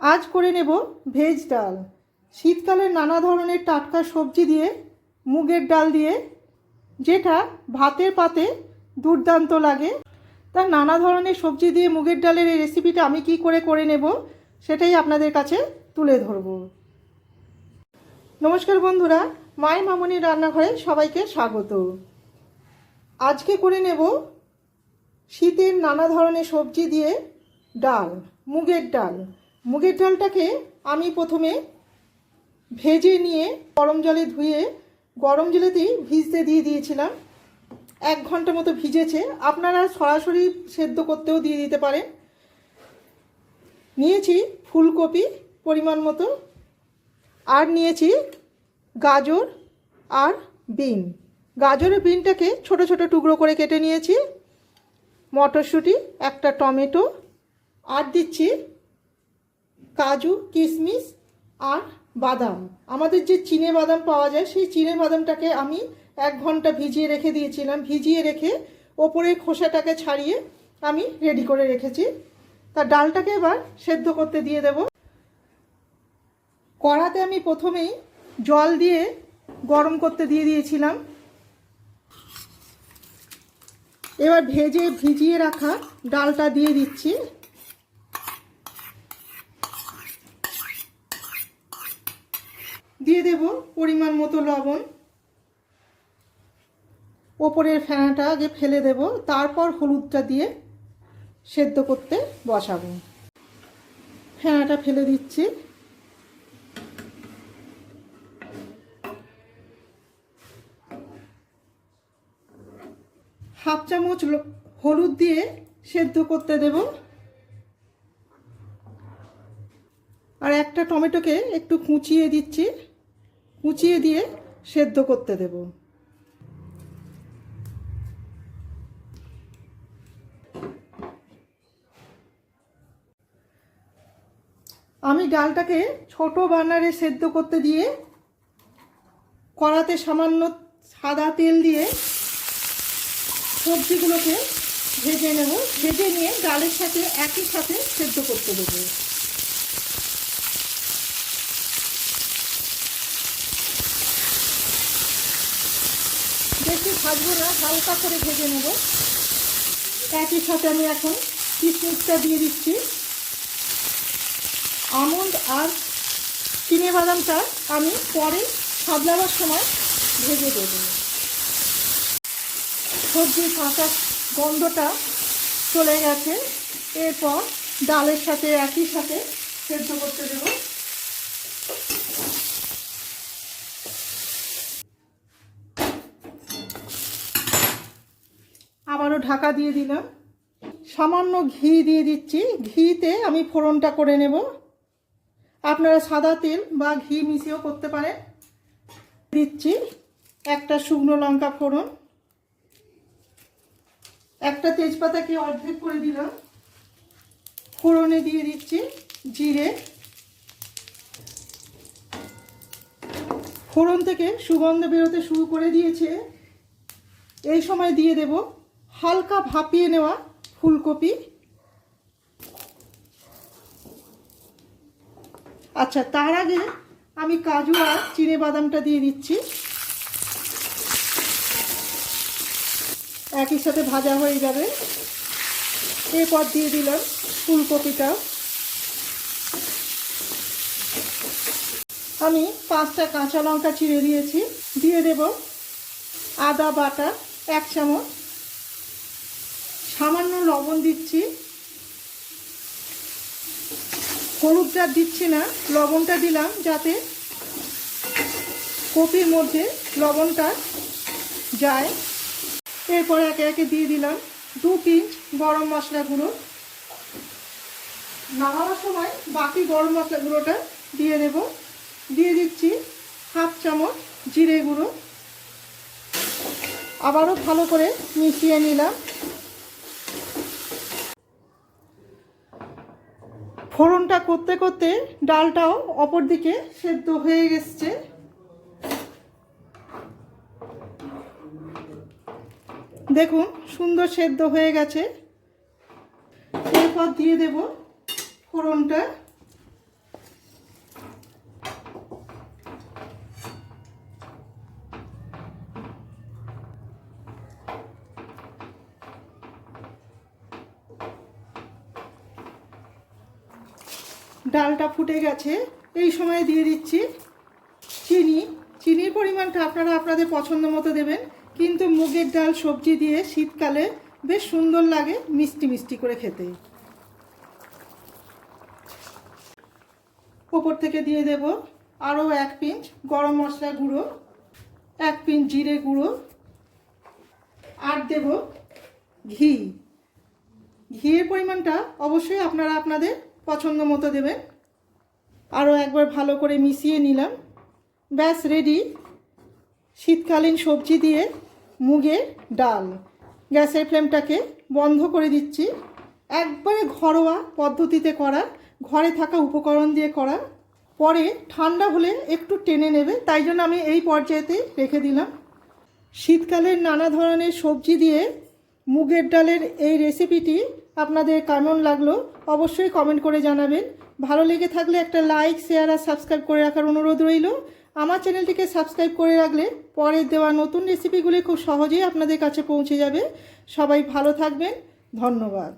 আজ করে নেব ভেজ ডাল। শীতকালে নানা ধরনের টাটকা সবজি দিয়ে, মুগের ডাল দিয়ে, যেটা ভাতের পাতে দুর্দান্ত লাগে। তা নানা ধরনের সবজি দিয়ে মুগের ডালের এই রেসিপিটা আমি কি করে করে নেব, সেটাই আপনাদের কাছে তুলে ধরব। নমস্কার বন্ধুরা মাই মামনির রান্নাঘরে সবাইকে স্বাগত। আজকে করে নেব শীতের নানা ধরনের সবজি দিয়ে ডাল, মুগের ডাল। মুগের ডালটাকে আমি প্রথমে ভেজে নিয়ে গরম জলে ধুয়ে, গরম জলেতেই ভিজতে দিয়ে দিয়েছিলাম। এক ঘণ্টা মতো ভিজেছে। আপনারা সরাসরি সেদ্ধ করতেও দিয়ে দিতে পারেন। নিয়েছি ফুলকপি পরিমাণ মতো। আর নিয়েছি গাজর আর বিন। গাজরের বিনটাকে ছোট ছোট টুকরো করে কেটে নিয়েছি। মটরশুঁটি, একটা টমেটো। আর দিচ্ছি কাজু কিশমিশ আর বাদাম। আমাদের যে চিনে বাদাম পাওয়া যায়, সেই চিনে বাদামটাকে আমি এক ঘণ্টা ভিজিয়ে রেখে দিয়েছিলাম। ভিজিয়ে রেখে ওপরের খোসাটাকে ছাড়িয়ে আমি রেডি করে রেখেছি। তা ডালটাকে এবার সেদ্ধ করতে দিয়ে দেব। কড়াতে আমি প্রথমেই জল দিয়ে গরম করতে দিয়ে দিয়েছিলাম। এবার ভেজে ভিজিয়ে রাখা ডালটা দিয়ে দিচ্ছি। দিয়ে দেব পরিমাণ মতো লবণ। ওপরের ফেনাটা আগে ফেলে দেব, তারপর হলুদটা দিয়ে সেদ্ধ করতে বসাবো। ফেনাটা ফেলে দিচ্ছি। হাফ চামচ হলুদ দিয়ে সেদ্ধ করতে দেব। আর একটা টমেটোকে একটু কুচিয়ে দিচ্ছি। কুচিয়ে দিয়ে সেদ্ধ করতে দেব। আমি ডালটাকে ছোট বার্নারে সেদ্ধ করতে দিয়ে কড়াতে সামান্য সাদা তেল দিয়ে সবজিগুলোকে ভেজে নেব। ভেজে নিয়ে ডালের সাথে একই সাথে সেদ্ধ করতে দেবো বেশি ভাজবো না, হালকা করে ভেজে নেব। একই সাথে আমি এখন কিশমিশটা দিয়ে দিচ্ছি। আমন্ড আর চিনে বাদামটা আমি পরে সাবলাবার সময় ভেজে দেব। সবজির কাঁচা গন্ধটা চলে গেছে। এরপর ডালের সাথে একই সাথে সেদ্ধ করতে দেবো আবারও ঢাকা দিয়ে দিলাম। সামান্য ঘি দিয়ে দিচ্ছি। ঘিতে আমি ফোড়নটা করে নেব। আপনারা সাদা তেল বা ঘি মিশিয়েও করতে পারেন। দিচ্ছি একটা শুকনো লঙ্কা ফোড়ন। একটা তেজপাতাকে অর্ধেক করে দিলাম। ফোড়নে দিয়ে দিচ্ছি জিরে। ফোড়ন থেকে সুগন্ধ বেরোতে শুরু করে দিয়েছে। এই সময় দিয়ে দেব হালকা ভাপিয়ে নেওয়া ফুলকপি। আচ্ছা তার আগে আমি কাজু আর চিনে বাদামটা দিয়ে দিচ্ছি। একই সাথে ভাজা হয়ে যাবে। এরপর দিয়ে দিলাম ফুলকপিটাও। আমি পাঁচটা কাঁচা লঙ্কা চিড়ে দিয়েছি। দিয়ে দেব আদা বাটা এক চামচ। সামান্য লবণ দিচ্ছি। হলুদটা দিচ্ছি না, লবণটা দিলাম যাতে কপির মধ্যে লবণটা যায়। এরপর একে একে দিয়ে দিলাম দু পিঞ্চ গরম মশলা গুঁড়ো। নামানোর সময় বাকি গরম মশলা গুঁড়োটা দিয়ে দেব। দিয়ে দিচ্ছি হাফ চামচ জিরে গুঁড়ো। আবারও ভালো করে মিশিয়ে নিলাম। ফোড়নটা করতে করতে ডালটাও অপর দিকে সেদ্ধ হয়ে গেছে দেখুন, সুন্দর সেদ্ধ হয়ে গেছে। এরপর দিয়ে দেব ফোড়নটা। ডালটা ফুটে গেছে। এই সময় দিয়ে দিচ্ছি চিনি। চিনির পরিমাণটা আপনারা আপনাদের পছন্দ মতো দেবেন। কিন্তু মুগের ডাল সবজি দিয়ে শীতকালে বেশ সুন্দর লাগে মিষ্টি মিষ্টি করে খেতে। ওপর থেকে দিয়ে দেব আরও এক পিঞ্চ গরম মশলা গুঁড়ো, এক পিঞ্চ জিরে গুঁড়ো, আর দেব ঘি। ঘিয়ের পরিমাণটা অবশ্যই আপনারা আপনাদের পছন্দ মতো দেবেন আরও একবার ভালো করে মিশিয়ে নিলাম। ব্যাস রেডি শীতকালীন সবজি দিয়ে মুগের ডাল। গ্যাসের ফ্লেমটাকে বন্ধ করে দিচ্ছি। একবারে ঘরোয়া পদ্ধতিতে করা, ঘরে থাকা উপকরণ দিয়ে করা। পরে ঠান্ডা হলে একটু টেনে নেবে, তাই জন্য আমি এই পর্যায়েতে রেখে দিলাম। শীতকালের নানা ধরনের সবজি দিয়ে মুগের ডালের এই রেসিপিটি আপনাদের কেমন লাগল, অবশ্যই কমেন্ট করে জানাবেন। ভালো লেগে থাকলে একটা লাইক শেয়ার আর সাবস্ক্রাইব করে রাখার অনুরোধ রইল। আমার চ্যানেলটিকে সাবস্ক্রাইব করে রাখলে পরে দেওয়া নতুন রেসিপিগুলি খুব সহজেই আপনাদের কাছে পৌঁছে যাবে। সবাই ভালো থাকবেন। ধন্যবাদ।